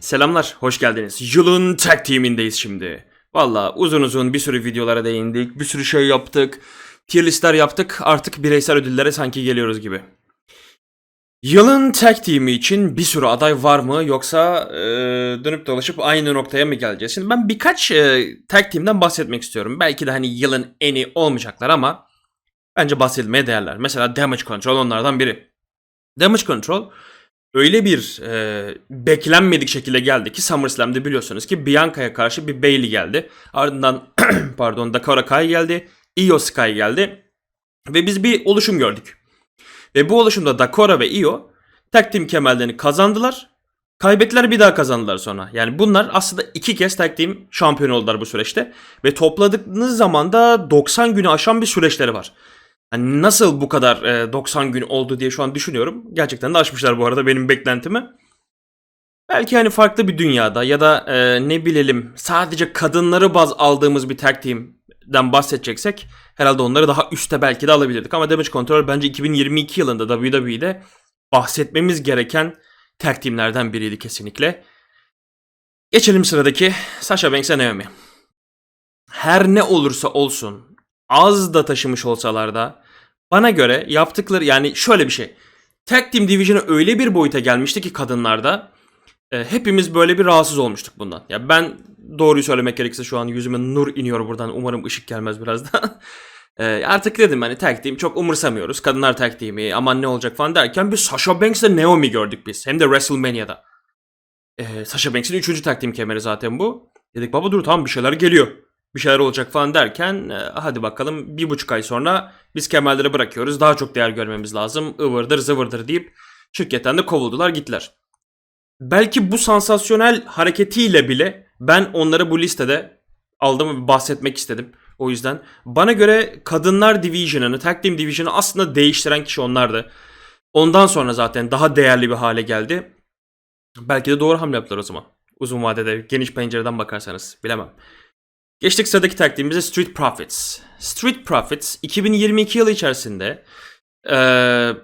Selamlar, hoş geldiniz. Yılın tag team'indeyiz şimdi. Valla uzun uzun bir sürü videolara değindik, bir sürü şey yaptık, tier listler yaptık, artık bireysel ödüllere sanki geliyoruz gibi. Yılın tag team'i için bir sürü aday var mı yoksa e, dönüp dolaşıp aynı noktaya mı geleceğiz? Şimdi ben birkaç e, tag team'den bahsetmek istiyorum. Belki de hani yılın en iyi olmayacaklar ama bence bahsedilmeye değerler. Mesela Damage Control onlardan biri. Damage Control öyle bir e, beklenmedik şekilde geldi ki SummerSlam'de biliyorsunuz ki Bianca'ya karşı bir Bayley geldi. Ardından pardon Dakota Kai geldi. Io Sky geldi. Ve biz bir oluşum gördük. Ve bu oluşumda Dakota ve Io tag team kemerlerini kazandılar. Kaybettiler bir daha kazandılar sonra. Yani bunlar aslında iki kez tag team şampiyon oldular bu süreçte. Ve topladığınız zaman da 90 günü aşan bir süreçleri var. Hani nasıl bu kadar e, 90 gün oldu diye şu an düşünüyorum. Gerçekten de aşmışlar bu arada benim beklentimi. Belki hani farklı bir dünyada ya da e, ne bilelim sadece kadınları baz aldığımız bir tag team'den bahsedeceksek herhalde onları daha üste belki de alabilirdik. Ama Damage Control bence 2022 yılında WWE'de bahsetmemiz gereken tag team'lerden biriydi kesinlikle. Geçelim sıradaki Sasha Banks ve Naomi. Her ne olursa olsun az da taşımış olsalar da bana göre yaptıkları yani şöyle bir şey. Tag Team Division'ı öyle bir boyuta gelmişti ki kadınlarda e, hepimiz böyle bir rahatsız olmuştuk bundan. Ya ben doğruyu söylemek gerekirse şu an yüzüme nur iniyor buradan. Umarım ışık gelmez birazdan. e, artık dedim hani tag team çok umursamıyoruz. Kadınlar tag team'i aman ne olacak falan derken bir Sasha Banks ile Naomi gördük biz. Hem de WrestleMania'da. E, Sasha Banks'in 3. tag team kemeri zaten bu. Dedik baba dur tamam bir şeyler geliyor bir şeyler olacak falan derken e, hadi bakalım bir buçuk ay sonra biz kemerleri bırakıyoruz. Daha çok değer görmemiz lazım. ıvırdır zıvırdır deyip şirketten de kovuldular gittiler. Belki bu sansasyonel hareketiyle bile ben onları bu listede aldım ve bahsetmek istedim. O yüzden bana göre kadınlar division'ını, tag team division'ı aslında değiştiren kişi onlardı. Ondan sonra zaten daha değerli bir hale geldi. Belki de doğru hamle yaptılar o zaman. Uzun vadede geniş pencereden bakarsanız bilemem. Geçtik sıradaki taktiğimize Street Profits. Street Profits 2022 yılı içerisinde eee,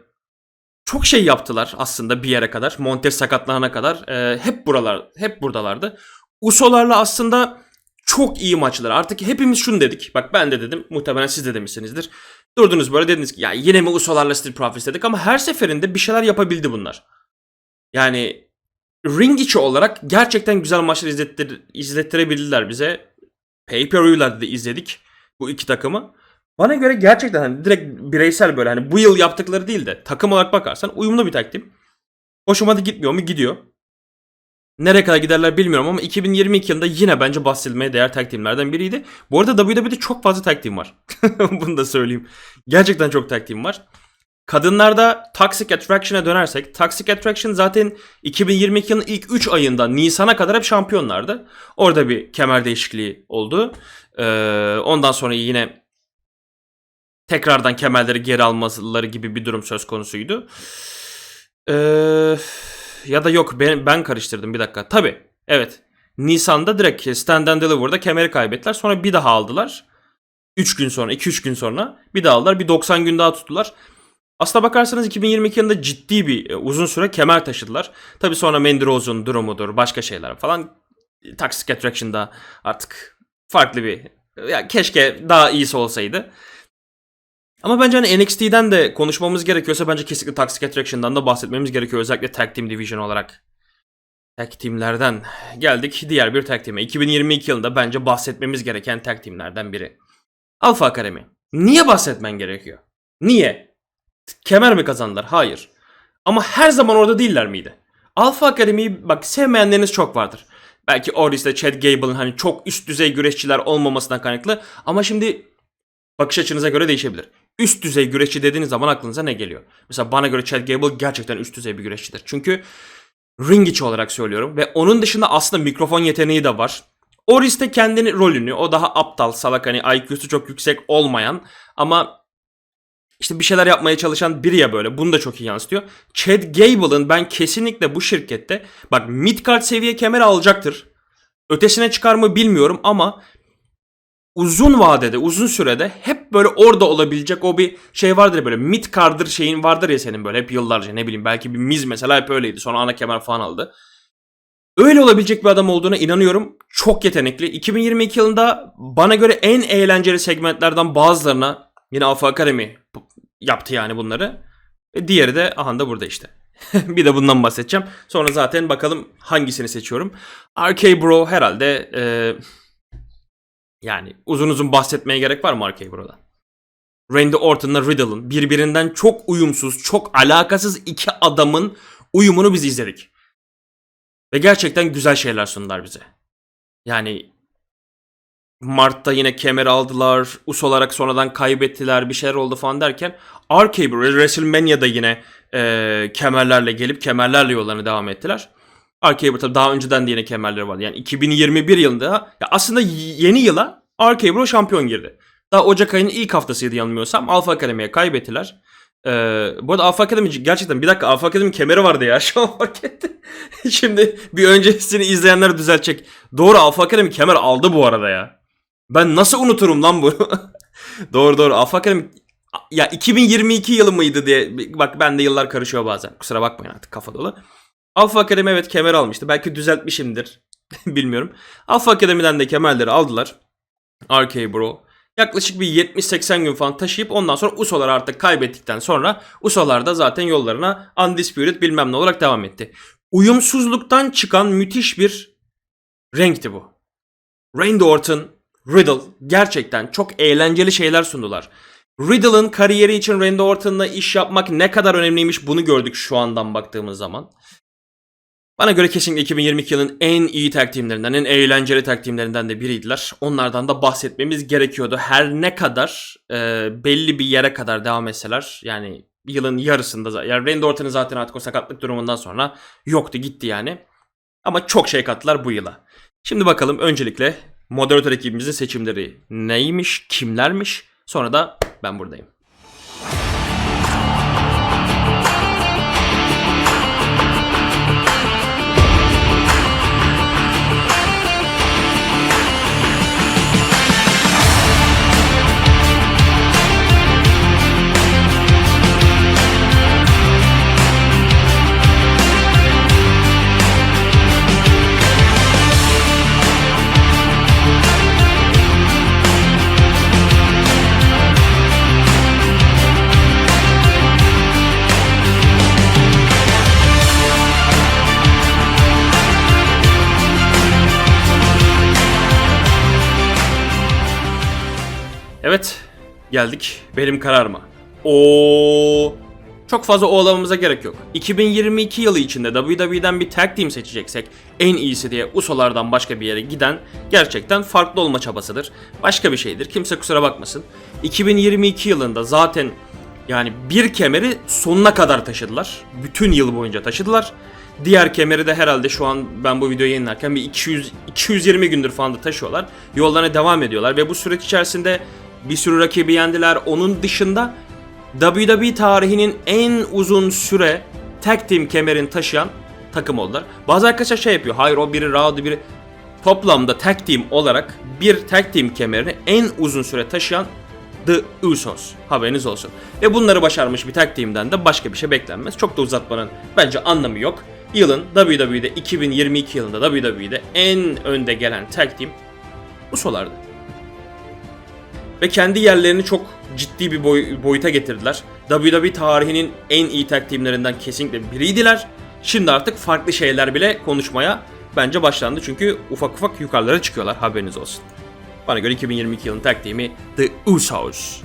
çok şey yaptılar aslında bir yere kadar. Montez sakatlanana kadar eee, hep buralar hep buradalardı. Usolarla aslında çok iyi maçlar. Artık hepimiz şunu dedik. Bak ben de dedim. Muhtemelen siz de demişsinizdir. Durdunuz böyle dediniz ki ya yine mi Usolarla Street Profits dedik ama her seferinde bir şeyler yapabildi bunlar. Yani ring içi olarak gerçekten güzel maçlar izlettir, izlettirebildiler bize pay-per-view'larda da izledik bu iki takımı. Bana göre gerçekten hani direkt bireysel böyle hani bu yıl yaptıkları değil de takım olarak bakarsan uyumlu bir takdim. Hoşuma da gitmiyor mu? Gidiyor. Nereye kadar giderler bilmiyorum ama 2022 yılında yine bence bahsedilmeye değer tag teamlerden biriydi. Bu arada WWE'de çok fazla team var. Bunu da söyleyeyim. Gerçekten çok team var. Kadınlarda Toxic Attraction'a dönersek, Toxic Attraction zaten 2022 yılının ilk 3 ayında Nisan'a kadar hep şampiyonlardı. Orada bir kemer değişikliği oldu. Ee, ondan sonra yine tekrardan kemerleri geri almaları gibi bir durum söz konusuydu. Ee, ya da yok ben, ben karıştırdım bir dakika. Tabi evet Nisan'da direkt Stand and Deliver'da kemeri kaybettiler. Sonra bir daha aldılar. 3 gün sonra 2-3 gün sonra bir daha aldılar. Bir 90 gün daha tuttular. Aslına bakarsanız 2022 yılında ciddi bir e, uzun süre kemer taşıdılar. Tabi sonra Mandy Rose'un durumudur, başka şeyler falan. Toxic Attraction'da artık farklı bir... Ya keşke daha iyisi olsaydı. Ama bence hani NXT'den de konuşmamız gerekiyorsa bence kesinlikle Toxic Attraction'dan da bahsetmemiz gerekiyor. Özellikle Tag Team Division olarak. Tag Team'lerden geldik diğer bir Tag Team'e. 2022 yılında bence bahsetmemiz gereken Tag Team'lerden biri. Alpha Academy. Niye bahsetmen gerekiyor? Niye? Kemer mi kazandılar? Hayır. Ama her zaman orada değiller miydi? Alpha Academy'yi bak sevmeyenleriniz çok vardır. Belki Oris'le Chad Gable'ın hani çok üst düzey güreşçiler olmamasından kaynaklı. Ama şimdi bakış açınıza göre değişebilir. Üst düzey güreşçi dediğiniz zaman aklınıza ne geliyor? Mesela bana göre Chad Gable gerçekten üst düzey bir güreşçidir. Çünkü ring içi olarak söylüyorum. Ve onun dışında aslında mikrofon yeteneği de var. Oris kendini rolünü o daha aptal salak hani IQ'su çok yüksek olmayan ama işte bir şeyler yapmaya çalışan biri ya böyle. Bunu da çok iyi yansıtıyor. Chad Gable'ın ben kesinlikle bu şirkette bak midcard seviye kemer alacaktır. Ötesine çıkar mı bilmiyorum ama uzun vadede, uzun sürede hep böyle orada olabilecek o bir şey vardır böyle mid card'ır şeyin vardır ya senin böyle hep yıllarca ne bileyim belki bir Miz mesela hep öyleydi. Sonra ana kemer falan aldı. Öyle olabilecek bir adam olduğuna inanıyorum. Çok yetenekli. 2022 yılında bana göre en eğlenceli segmentlerden bazılarına yine Alpha Academy bu- yaptı yani bunları. E, diğeri de aha da burada işte. bir de bundan bahsedeceğim. Sonra zaten bakalım hangisini seçiyorum. RK Bro herhalde e, yani uzun uzun bahsetmeye gerek var mı RK Bro'dan? Randy Orton'la Riddle'ın birbirinden çok uyumsuz, çok alakasız iki adamın uyumunu biz izledik. Ve gerçekten güzel şeyler sundular bize. Yani Mart'ta yine kemer aldılar. Us olarak sonradan kaybettiler. Bir şeyler oldu falan derken RK Bro WrestleMania'da yine e, kemerlerle gelip kemerlerle yollarına devam ettiler. Bro tabii daha önceden de yine kemerleri vardı. Yani 2021 yılında ya aslında yeni yıla Bro şampiyon girdi. Daha Ocak ayının ilk haftasıydı yanılmıyorsam. Alpha Akademi'ye kaybettiler. Ee, bu arada Alpha Academy gerçekten bir dakika Alpha Academy kemeri vardı ya şu an fark ettim. Şimdi bir öncesini izleyenler düzeltecek. Doğru Alpha Academy kemer aldı bu arada ya. Ben nasıl unuturum lan bunu? doğru doğru Alpha Academy ya 2022 yılı mıydı diye bak bende yıllar karışıyor bazen. Kusura bakmayın artık kafa dolu. Alpha Academy evet kemer almıştı. Belki düzeltmişimdir. Bilmiyorum. Alpha Academy'den de kemerleri aldılar. RK Bro. Yaklaşık bir 70-80 gün falan taşıyıp ondan sonra USO'lar artık kaybettikten sonra USO'lar da zaten yollarına Undisputed bilmem ne olarak devam etti. Uyumsuzluktan çıkan müthiş bir renkti bu. Randy Orton, Riddle gerçekten çok eğlenceli şeyler sundular. Riddle'ın kariyeri için Randy Orton'la iş yapmak ne kadar önemliymiş bunu gördük şu andan baktığımız zaman. Bana göre kesinlikle 2022 yılın en iyi tag teamlerinden, en eğlenceli tag teamlerinden de biriydiler. Onlardan da bahsetmemiz gerekiyordu. Her ne kadar e, belli bir yere kadar devam etseler, yani yılın yarısında, yani Randy Orton'un zaten artık o sakatlık durumundan sonra yoktu gitti yani. Ama çok şey kattılar bu yıla. Şimdi bakalım öncelikle moderatör ekibimizin seçimleri neymiş, kimlermiş? Sonra da ben buradayım. Evet, geldik benim kararıma. O çok fazla oğlamamıza gerek yok. 2022 yılı içinde WWE'den bir tag team seçeceksek en iyisi diye USO'lardan başka bir yere giden gerçekten farklı olma çabasıdır. Başka bir şeydir. Kimse kusura bakmasın. 2022 yılında zaten yani bir kemeri sonuna kadar taşıdılar. Bütün yıl boyunca taşıdılar. Diğer kemeri de herhalde şu an ben bu videoyu yayınlarken bir 200 220 gündür falan da taşıyorlar. Yollarına devam ediyorlar ve bu süreç içerisinde bir sürü rakibi yendiler. Onun dışında WWE tarihinin en uzun süre tag team kemerini taşıyan takım oldular. Bazı arkadaşlar şey yapıyor. Hayır o biri Raw'du biri toplamda tag team olarak bir tag team kemerini en uzun süre taşıyan The Usos. Haberiniz olsun. Ve bunları başarmış bir tag team'den de başka bir şey beklenmez. Çok da uzatmanın bence anlamı yok. Yılın WWE'de 2022 yılında WWE'de en önde gelen tag team Uso'lardı. Ve kendi yerlerini çok ciddi bir boy- boyuta getirdiler. WWE tarihinin en iyi tag teamlerinden kesinlikle biriydiler. Şimdi artık farklı şeyler bile konuşmaya bence başlandı. Çünkü ufak ufak yukarılara çıkıyorlar haberiniz olsun. Bana göre 2022 yılın tag team'i The Usos.